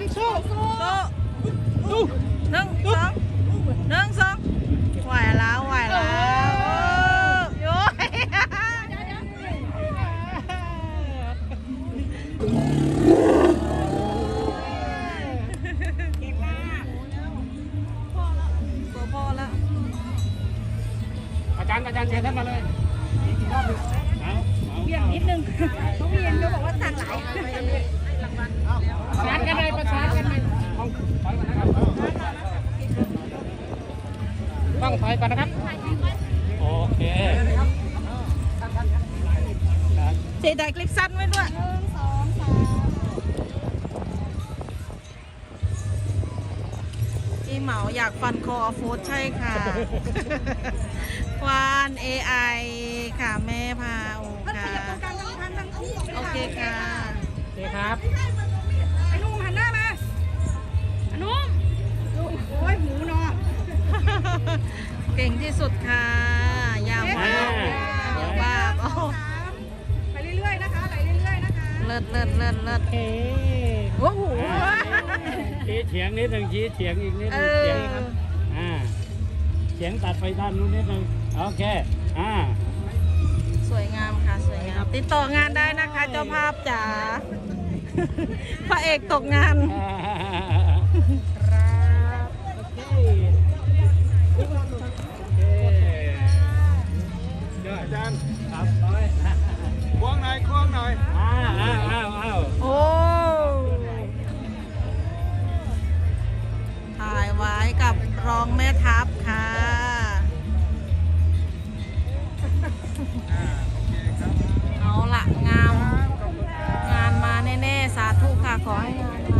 นสู้โตะหนึ่งสองหนึ่งสองไหวแล้วไหวแล้วโอ้โย้ยตัวพ่อแล้วอาจารย์อาจารย์เชิญท่านมาเลยอีกรอบหนึ่งเอาเอาเบี่ยงนิดนึงเขาเบี่ยงเขาบอกว่าสั่งหลายประส ต้องถอยก่อนนะครับ โอเคเสียดายคลิปสั้นไว้ด้วยพี่เหมาอยากฟันคอโฟดใช่ค่ะ ควาน AI ค่ะแม่พาโอค่ะ โอเคค่ะ โอเคครับ ก่งที่สุดค่ะ ยาวมากเดี๋ยวว่าโอ้สามไปเรื่อยๆนะคะไปเรื่อยๆนะคะเลิศเลิศเลิศเลิศโอเคโอ้โห ชี้เฉียงนิดหนึ่งชี้เฉียงอีกนิดหเอนึ่งอเฉียงครับอ่าเฉียงตัดไปด้านนู้นนิดหนึ่งโอเคอ่าสวยงามค่ะสวยงาม ติดต่องานได้นะคะ เจ้าภาพจ๋า พระเอกตกงาน ครับโอเค อาจารย์ครับควงหน่อยควงหน่อยอ้าวอ้าวอ้าวอ้าวโอ้ถ่ายไว้กับรองแม่ทัพค่ะเอาละงาม งานมาแน่ ๆ สาธุค่ะ ขอให้งานมา